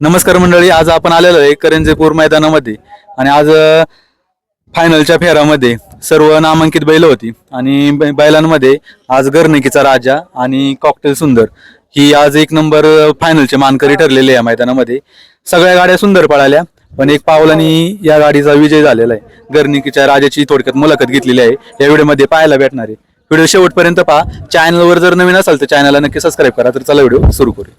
नमस्कार मंडळी आज आपण आलेलो आहे करंजीपूर मैदानामध्ये आणि आज फायनलच्या फेरामध्ये सर्व नामांकित बैल होती आणि बैलांमध्ये आज गर्निकीचा राजा आणि कॉकटेल सुंदर. ही आज एक नंबर फायनलचे मानकरी ठरलेले या मैदानामध्ये. सगळ्या गाड्या सुंदर पळाल्या पण एक पावलानी या गाडीचा विजय झालेला आहे. गर्निकीच्या राजाची थोडक्यात मुलाखत घेतलेली आहे. या व्हिडिओमध्ये पाहायला भेटणार आहे. व्हिडिओ शेवटपर्यंत पहा. चॅनलवर जर नवीन असाल तर चॅनलला नक्की सबस्क्राईब करा. तर चला व्हिडिओ सुरू करू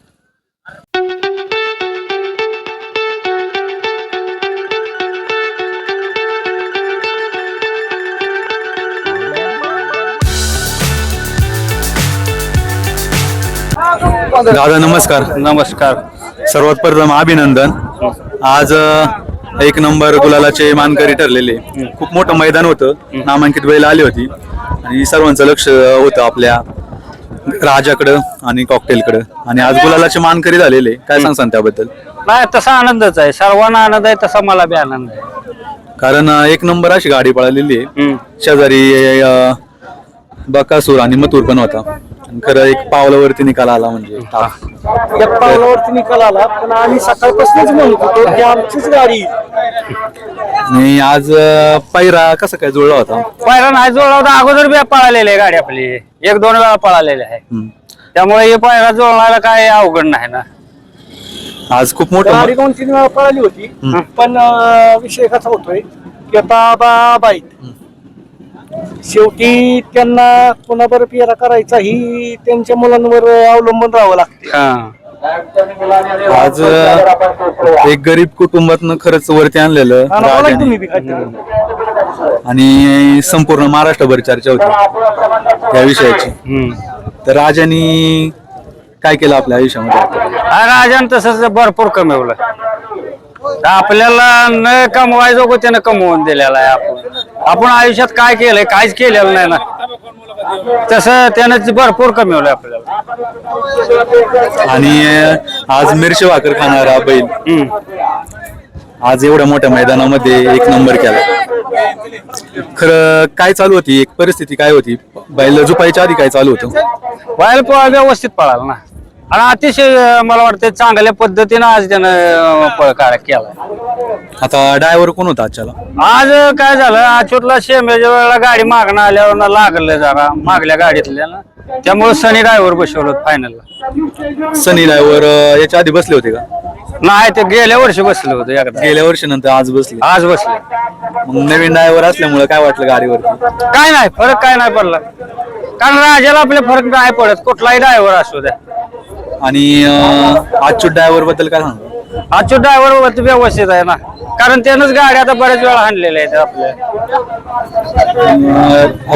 दादा नमस्कार. नमस्कार. सर्वात प्रथम अभिनंदन. आज अ, एक नंबर गुलालाचे मानकरी ठरलेले. खूप मोठं मैदान होतं. नामांकित बैल आली होती. आणि सर्वांचं लक्ष होतं आपल्या राजाकडं आणि कॉकटेलकडं आणि आज गुलालाचे मानकरी झालेले. काय सांगसान त्याबद्दल? नाही तसा आनंदच आहे. सर्वांना आनंद आहे तसा मला बी आनंद आहे. कारण अ, एक नंबर अशी गाडी पळालेली आहे. शेजारी अ, बकासूर आणि मथुर पण होता. आणि खरं एक पावलावरती निकाल आला म्हणजे. त्या पावलावरती निकाल आला पण आम्ही सकाळपासूनच म्हणत होतो की आमचीच गाडी. आणि आज अ, पैरा कसा काय जुळला होता? पहिला नाही जोडला होता अगोदर बी पळालेली आहे गाडी आपली. एक दोन वेळा पळालेली आहे. हम्म. त्यामुळे हे पहिला जोडणारा काय अवघड नाही ना. आज खूप मोठं गाडी दोन तीन वेळा पळाली होती. पण अं, विषय कसा होतोय की आता बाबा आहेत शेवटी त्यांना कोणाबरोबर पेरा करायचा ही त्यांच्या मुलांवर अवलंबून राहावं लागते हा. आज एक गरीब कुटुंबातनं खरंच वरती आणलेलं आणि बोला की राजाने. तुम्ही बी काहीतरी. आणि संपूर्ण महाराष्ट्रभर चर्चा होती त्या विषयाची हम्म. तर राजानी काय केलं आपल्या आयुष्यामध्ये? हा राजान तसंच भरपूर कमवलं तर आपल्याला न कमवायचो त्यानं कमवून दिलेला आहे आपण आपण आयुष्यात काय केलंय काहीच केलेलं नाही ना. तसं त्यानं भरपूर कमवलं आपल्याला. आणि आज मिरची भाकर खाणारा बैल. आज एवढ्या मोठ्या मैदानामध्ये एक नंबर केला. खरं काय चालू होती? एक परिस्थिती काय होती? बैल झुपायच्या आधी काय चालू होतं? पळ व्यवस्थित पळाला ना. आणि अतिशय मला वाटतं चांगल्या पद्धतीनं आज त्यानं पळ काढ केला आता ड्रायव्हर कोण होता आजच्याला? आज काय झालं अचूटला शेमेच्या वेळेला गाडी मागणं आल्यावर ना लागलं जरा मागल्या गाडीतल्या ना. त्यामुळे सनी ड्रायव्हर बसवलं फायनलला सनी ड्रायव्हर याच्या आधी बसले होते का? नाही ते गेल्या वर्षी बसले होते एकदा. गेल्या वर्षी नंतर आज बसले. आज बसले. मग नवीन ड्रायव्हर असल्यामुळे काय वाटलं गाडीवरती? काय नाही फरक काय नाही पडला. कारण राजाला आपले फरक नाही पडत कुठलाही ड्रायव्हर असू द्या. आणि आजच्या ड्रायव्हरबद्दल काय सांगा? आजचे ड्रायव्हर व्यवस्थित आहे ना. कारण त्यानंच गाडी आता बऱ्याच वेळा आणलेल्या आहेत आपल्या.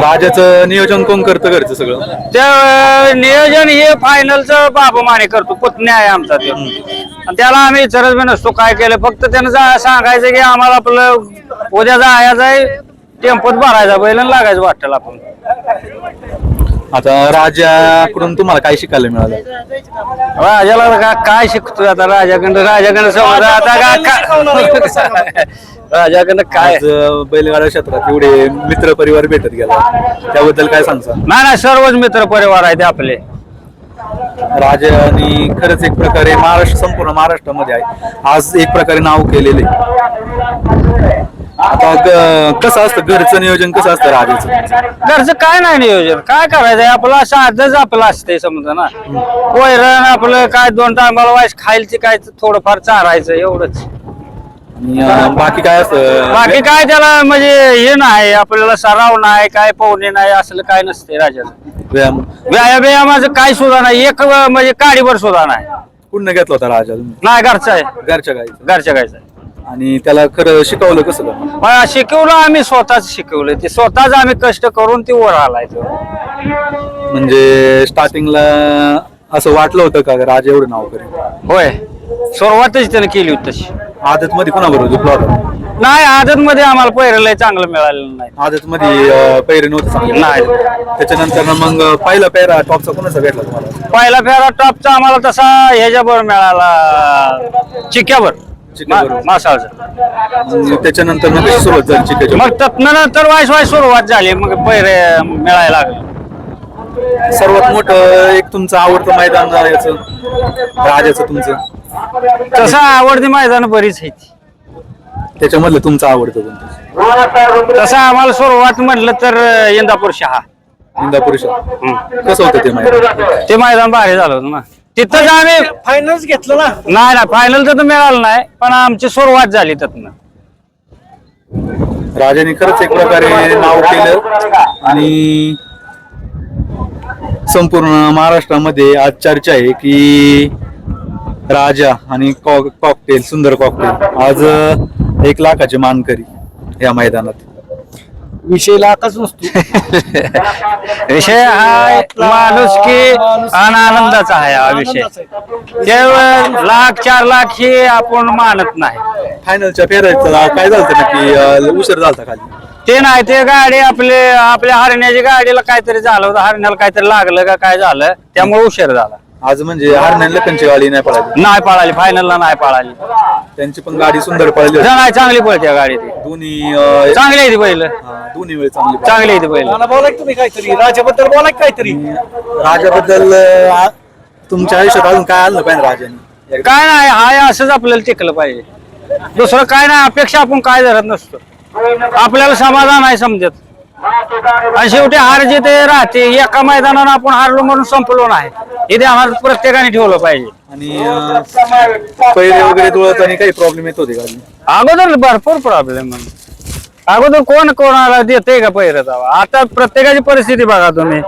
राजाचं नियोजन कोण करतं घरचं सगळं? त्या नियोजन हे फायनलचं बाबू माने करतो. पुतण्या आहे आमचा ते. आणि त्याला आम्ही विचारत बी नसतो काय केलं. फक्त त्यानं जा- सांगायचं की आम्हाला आपलं उद्या जायचं आहे. टेम्पोत भरायचा बैल आणि लागायचं वाटेल आपण आता राजाकडून तुम्हाला काय शिकायला मिळालं? राजाला का काय शिकतोय आता राजाकडं राजाकडं समजा आता का- राजाकडं काय? आज अं, बैलगाडा क्षेत्रात एवढे मित्र परिवार भेटत गेला. त्याबद्दल काय सांगता? नाही नाही सर्वच मित्र परिवार आहेत आपले. राजानी खरंच एक प्रकारे महाराष्ट्र संपूर्ण महाराष्ट्रामध्ये आहे. आज एक प्रकारे नाव केलेले. आता ग- कसं असतं? घरचं नियोजन कसं असतं राजाचं घरचं काय नाही नियोजन. काय करायचंय? आपलं साधच आपलं असते समजा ना. वैरण आपलं काय दोन टायमाला वाईस खायचं काय थोडंफार चारायचं एवढंच. आणि अं, बाकी काय असतं? बाकी काय त्याला म्हणजे हे नाही आपल्याला सराव नाही काय पाहुणे नाही असलं काय नसते राजाचं. व्यायाम. व्यायाम बियामाचं काय सुद्धा नाही. एक म्हणजे काडीभर सुद्धा नाही. कुठनं घेतला होता राजा तुम्ही? नाही घरचं आहे. घरच्या गाईचं. घरच्या गायचं आहे. आणि त्याला खरं शिकवलं कसं का शिकवलं आम्ही स्वतःच शिकवलं. ते स्वतःच आम्ही कष्ट करून ते वर आलायचं म्हणजे स्टार्टिंगला असं वाटलं होतं का राजा एवढं नाव करेल? होय. सुरुवातच त्याने केली होती तशी. आदत मध्ये कुणाबरोबर झुकला होता? नाही आदत मध्ये आम्हाला पहिलं चांगलं मिळालेलं नाही. आदत मध्ये पैरे नव्हते चांगले. नाही. त्याच्यानंतर ना मग पहिला पेरा टॉपचा कोणाचा भेटला तुम्हाला? पहिला फेरा टॉपचा आम्हाला तसा ह्याच्यावर मिळाला चिक्यावर. मासाळचा त्याच्यानंतर मग कशी सुरुवात झाली मग तत्न नंतर वायस वायस सुरुवात झाली मग पैरे मिळायला लागले. सर्वात मोठं एक तुमचं आवडतं मैदान याचं राजाचं तुमचं. तसं आवडती मैदान बरीच आहेत. त्याच्यामधलं तुमचं आवडतं कोणतं? तसं आम्हाला सुरुवात म्हटलं तर अं, इंदापूर शहा. इंदापूर शहर. कसं होतं ते माहिती ते मैदान भारी झालं होतं ना. तिथंच आम्ही फायनल्स घेतलं ना? नाही ना फायनल तर मिळालं नाही पण आमची सुरुवात झाली त्यातनं. राजाने खरंच एक प्रकारे नाव केलं आणि संपूर्ण महाराष्ट्रामध्ये आज चर्चा आहे की राजा आणि कॉक कॉकटेल सुंदर कॉकटेल आज एक लाखाचे मानकरी या मैदानात. विषय लाखच नसतो. विषय हा माणूस की आनंदाचा आहे हा विषय. ते लाख चार लाख हे आपण मानत नाही. फायनलच्या फेरायचं काय झालं नक्की? उशीर झालता खाली. ते नाही ते गाडी आपले आपल्या हरण्याची गाडीला काहीतरी झालं होतं. हरण्याला काहीतरी लागलं का काय झालं? त्यामुळे उशीर झाला. आज म्हणजे हरण्यान लखनची गाडी नाही पळाली. नाही पळाली फायनलला नाही पळाली. त्यांची पण गाडी सुंदर पळाली होती. नाही चांगली पळते या गाडी ती दोन्ही अं, चांगली आहे ती पहिलं हा, दोन्ही वेळ चांगली पळाली. चांगली आहे ती पहिलं मला बोला की तुम्ही काहीतरी. राजाबद्दल बोला की काहीतरी राजाबद्दल अं, आ- तुमच्या आयुष्यात अजून काय आलं पाहिजे राजाने? काय नाही हाय असंच आपल्याला टिकलं पाहिजे. दुसरं काय नाही अपेक्षा आपण काय धरत नसतो. आपल्याला समाधान आहे समजत. आणि शेवटी हार जे ते राहते एका मैदानानं आपण हारलो म्हणून संपलो नाही. हे ध्यानात प्रत्येकाने ठेवलं पाहिजे. आणि अं, पहिले वगैरे काही प्रॉब्लेम येत होते का अगोदर भरपूर प्रॉब्लेम अगोदर कोण कोणाला देते का तेव्हा आता प्रत्येकाची परिस्थिती बघा तुम्ही.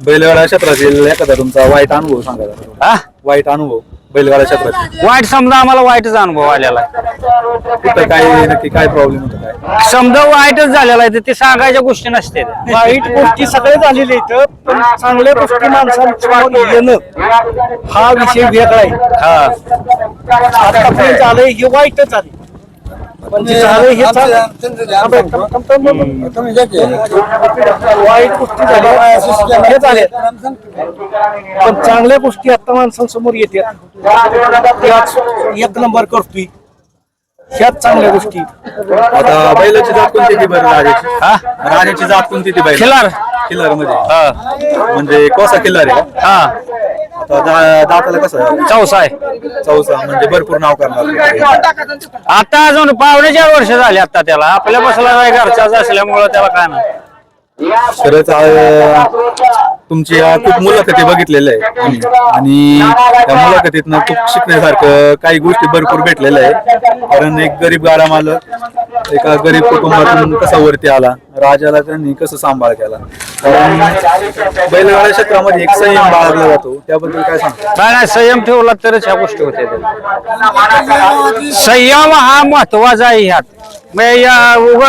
बैलगाडा क्षेत्रातील एखादा तुमचा वाईट अनुभव सांगा जरा. हा? वाईट अनुभव. बैलगाडा. क्षेत्रात वाईट समजा आम्हाला वाईटच अनुभव आलेला आहे. कुठं काय नक्की काय प्रॉब्लेम होतो काय? समजा वाईटच झालेला आहे तर ते सांगायच्या गोष्टी नसते वाईट गोष्टी सगळे झालेले इथं पण चांगल्या गोष्टी माणसांसमोर येणं हा विषय वेगळा आहे. हा. आतापर्यंत झालंय हे वाईटच झाले वाईट गोष्टी झाल्या. हे झाल्या पण चांगल्या गोष्टी आता माणसांसमोर येतात. एक नंबर करतोय. ह्याच चांगल्या गोष्टी. आता बैलाची जात कोणती ती बरं राजाची? हा? राजाची जात कोणती ती बैल? खिलार. किल्लरमध्ये हा. म्हणजे कोसा किल्लर आहे? हा. दा- दाताला कसं आहे? चौसा आहे. चौसा म्हणजे भरपूर नाव करणार. आता अजून पावणे चार वर्ष झाली आता त्याला. आपल्या बसला नाही घरचाच असल्यामुळं त्याला काय नाही. खरंच अं, तुमची खूप मुलाखती बघितलेल्या आहे आम्ही. आणि त्या मुलाखतीतनं खूप शिकण्यासारखं काही गोष्टी भरपूर भेटलेल्या आहे कारण एक गरीब गाडा मालक एका गरीब कुटुंबातून कसा वरती आला? राजाला त्यांनी कसं सांभाळ केला? कारण बैलगाडा क्षेत्रामध्ये एक संयम बाळगला जातो. त्याबद्दल काय सांगतो? काय नाही संयम ठेवला तरच ह्या गोष्टी होत्या. संयम हा महत्त्वाचा आहे ह्यात. म्हणजे या उग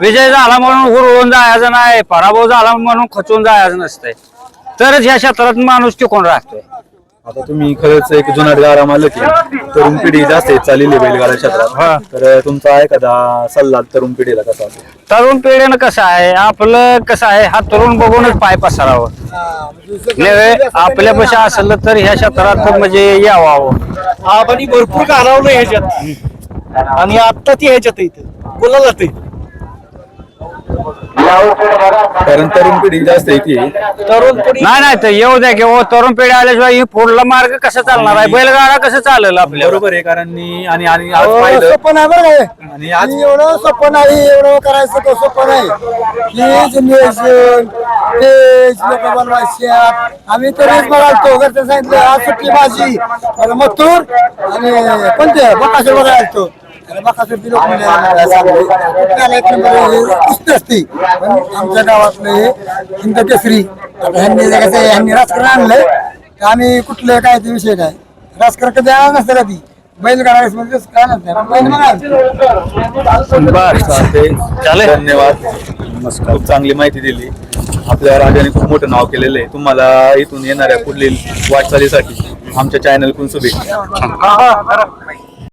विजय झाला म्हणून हुरवून जायचं नाही पराभव झाला म्हणून खचून जायचं नसतंय. तरच ह्या क्षेत्रात माणूस टिकून राहतोय. आता तुम्ही खरंच एक जुनाट गाडा मालक आहे. तरुण पिढी जास्त आहे चाललेली बैलगाडा हा. क्षेत्रात तर तुमचा एखादा सल्ला तरुण पिढीला कसा असेल? तरुण पिढीनं कसं आहे? आपलं कसं आहे? हा तरुण बघूनच पाय पसरावं. नव्हे आपल्यापाशी असलं तर ह्या क्षेत्रात म्हणजे यावं आबानी भरपूर घालवलं ह्याच्यात. आणि आता ती ह्याच्यात इथं. बोलायला ते? कारण तरुण पिढी जास्त आहे की तरुण पिढी नाही नाही तर येऊ द्या की हो तरुण पिढी आल्याशिवाय ही पुढला मार्ग कसा चालणार आहे? बैलगाडा कसं चालेल आपल्याला बरोबर आहे कारण मी- आणि आणि आज पाहिलं सोपं नाही बरं काय आणि आज एवढं सोपं नाही एवढं करायचं तो सोपं नाही हेच नियोजन तेच लोक बनवायचे. आम्ही तरीच बघालतो घरचं सांगितलं आज सुट्टी भाजी आणि मथूर आणि कोणते? बकासूर बघायला पण आमच्या गावातलं हे हिंद केसरी ह्यांनी कसं ह्यांनी राजकारण आणलंय आणि आम्ही कुठलं काय ते विषय काय राजकारण कधी आला नसतं कधी बैलगाडा मध्ये काय नसतं बैल बर चालते धन्यवाद. खूप चांगली माहिती दिली. आपल्या राजाने खूप मोठं नाव केलेलं आहे. तुम्हाला इथून येणाऱ्या पुढील वाटचालीसाठी आमच्या चॅनल कुण शुभेच्छा.